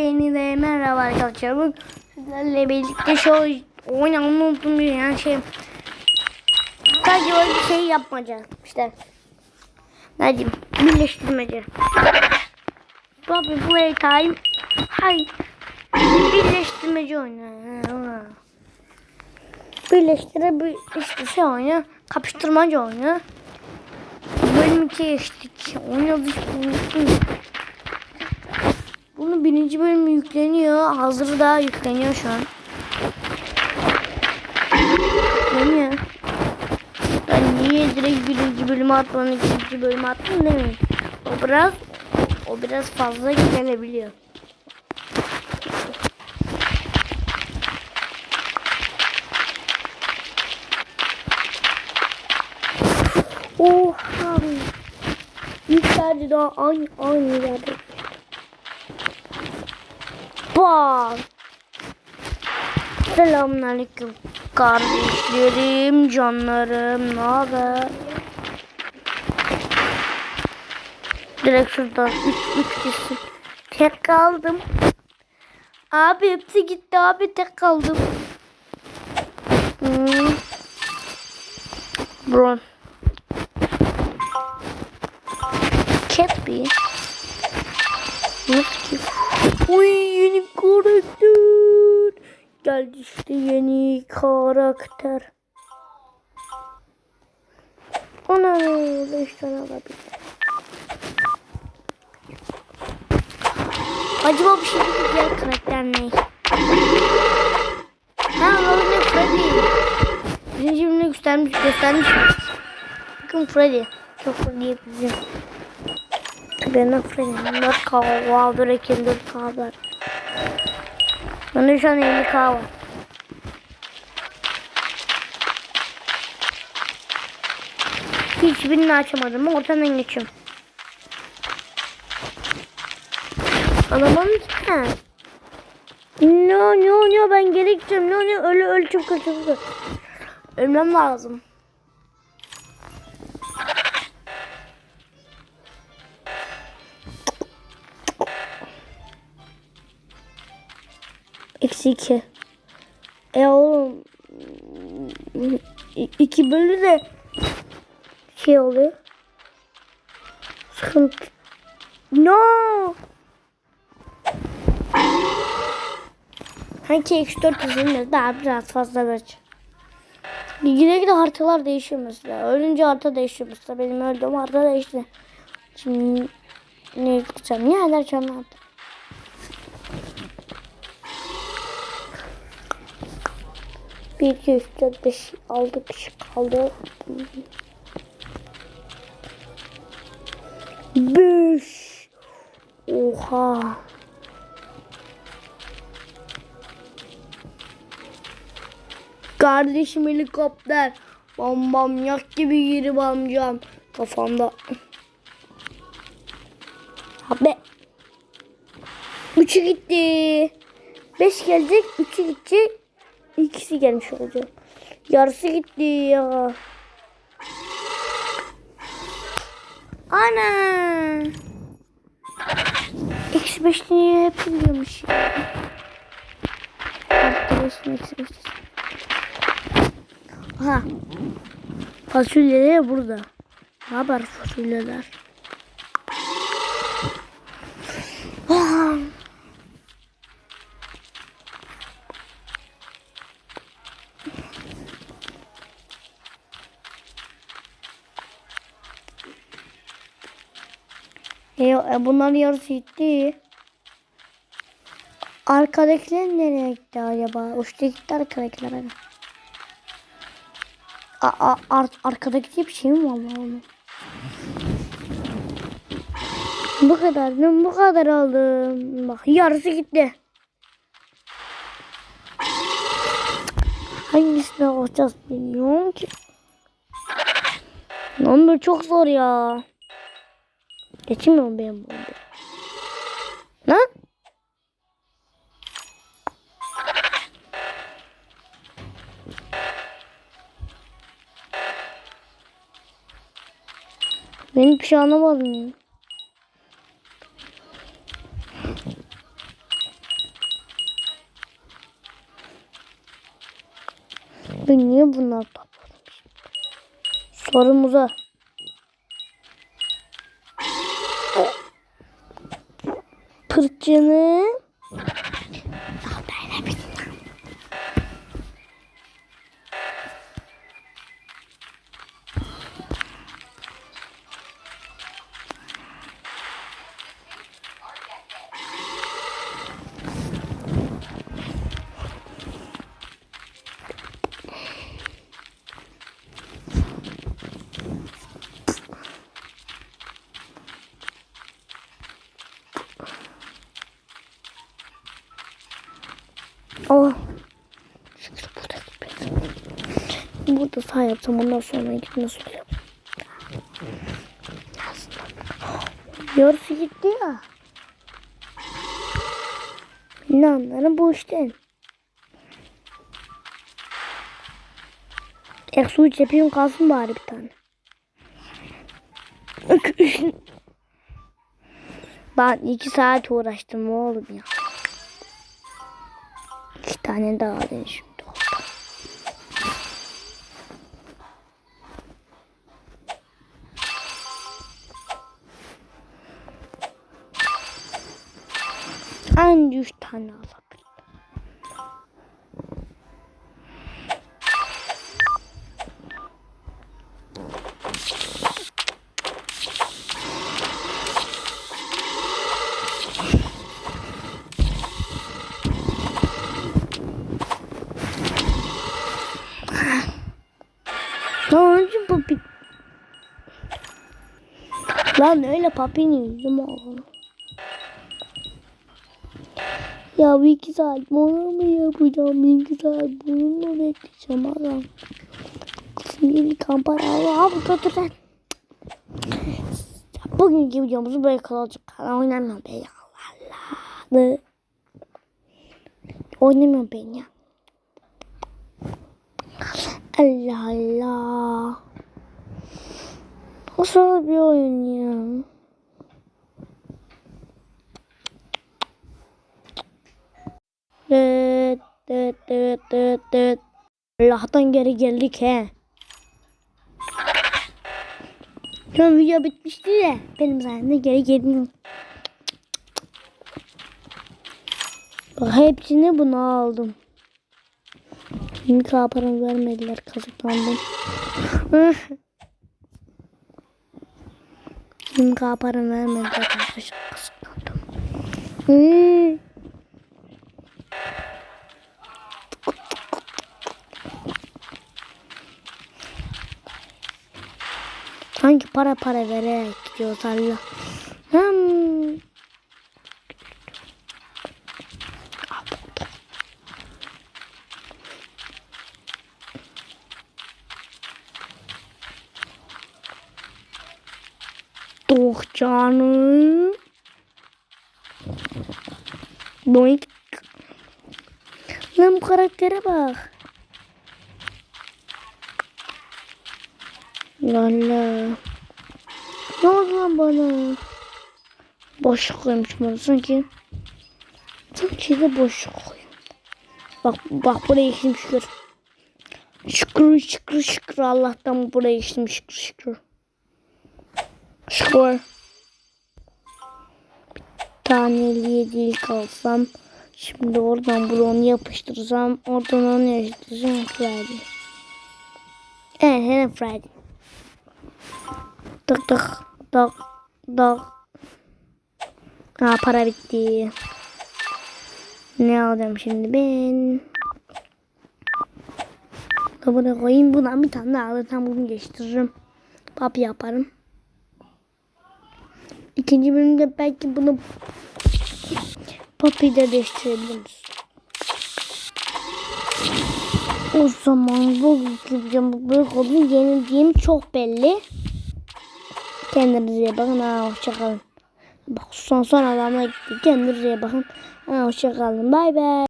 Hepinize merhaba arkadaşlar. Bugün sizlerle birlikte şu oyunu unuttum yani şey. Sadece öyle bir şey yapmaca işte. Ne diyeyim? Birleştirmece. Bobby Playtime. Hay. Birleştirmece oyunu. Ha, Birleştire bir işte şey oyunu. Kapıştırmaca oyunu. Bölüm 2'ye geçtik. Oynadık. unuttum. Bunu birinci bölüm yükleniyor. Hazır da yükleniyor şu an. Yükleniyor. Ben niye direkt birinci bölümü atmanın ikinci bölümü attım demeyin. O biraz o biraz fazla gelebiliyor. Oha. Yükseldi daha aynı aynı yerde. Bak. Selamünaleyküm kardeşlerim, canlarım, ne haber? Direkt şuradan 3 3 kişi. Tek kaldım. Abi hepsi gitti abi tek kaldım. Hmm. Bro. Catby. Nasıl ki? Uy yeni karakter. Geldi işte yeni karakter. Ona ne oldu işte ne olabilir? Acaba bir şey diğer karakter ne? Ha Robin Freddy. Birinci bölümde göstermiş, göstermiş. Bakın Freddy. Çok Freddy'ye benziyor. Ben Freddy. Dört kahve, börekin dört kahve. Bende şu an 50 kahve var. Hiçbirini açamadım. Ortadan geçiyorum. Alamadın ki. No no no ben geri gideceğim. No no ölü ölü çok kötü. Ölmem lazım. Eksi 2. E oğlum 2 bölü de şey oluyor. Sıkıntı. No. Kanki eksi 4 üzerinde daha biraz fazla ver. Gide gide haritalar değişiyor mesela. Ölünce harita değişiyor mesela. Benim öldüğüm harita değişti. Şimdi ne gideceğim? Ne edeceğim artık? 1, 2, 3, 4, 5, 6 kişi kaldı. 5 Oha. Kardeşim helikopter. Bam bam yak gibi girip amcam Kafamda. Abi. Üçü gitti. Beş gelecek üçü gidecek İkisi gelmiş olacak. Yarısı gitti ya. Ana. Eksi beş niye hep biliyormuş ya. Aha. Fasulyeler burada. Ne haber fasulyeler? E, bunların yarısı gitti. Arkadakiler nereye gitti acaba? Uçta gitti arkadakiler. A, a, ar, arkadaki bir şey mi var onun? Bu kadar. Bu kadar aldım. Bak yarısı gitti. Hangisine alacağız bilmiyorum ki. Lan bu çok zor ya. Geçmiyor mu benim bomba? Lan? Ben bir şey anlamadım. Ben niye bunlar topladım? Sorumuza. Pırçını. Burada sağ yapsam ondan sonra gidip nasıl oluyor? Yarısı gitti ya. Ne anlarım bu işten. Ek su iç yapayım kalsın bari bir tane. Ben iki saat uğraştım oğlum ya. İki tane daha alayım Anca üç tane alabilirim. Lan öyle papinin yüzü mü Ya bir iki saat bunu mu yapacağım? Bir iki saat bunu mu bekleyeceğim adam? Kızım yeni kampanya al. Abi dur dur. Bugünkü videomuzu böyle kalacak. Oynamıyorum ben ya. Allah. Oynamıyorum ben ya. Allah Allah. O sana bir oyun ya. Evet. Allah'tan geri geldik he. Şu video bitmişti de benim sayemde geri geldim. Bak hepsini buna aldım. Şimdi daha param vermediler kazıklandım. Şimdi daha param vermediler arkadaşlar kazıklandım. Hmm. Sanki para para vererek gidiyoruz Allah. Hmm. Oh canım. Boink. Lan bu karaktere bak. Lala. Ne oldu lan bana? Boşluk koymuş bana sanki. Sanki de boşluk koyuyor. Bak bak buraya geçtim şükür. Şükür şükür şükür Allah'tan buraya geçtim şükür şükür. Şükür. Bir taneliğe değil kalsam. Şimdi oradan bunu yapıştırsam. Oradan onu yapıştırsam. Friday. Evet Friday. Tık tık tık tık. Aa para bitti. Ne alacağım şimdi ben? Buraya koyayım. Bundan bir tane daha alırım. Bunu geçtiririm. Papi yaparım. İkinci bölümde belki bunu papi de değiştirebiliriz. O zaman bugünkü videom böyle oldu. Yenildiğim çok belli. Kendinize iyi bakın. Ha, hoşçakalın. Bak son son adamla gitti. Kendinize iyi bakın. Ha, hoşçakalın. Bay bay.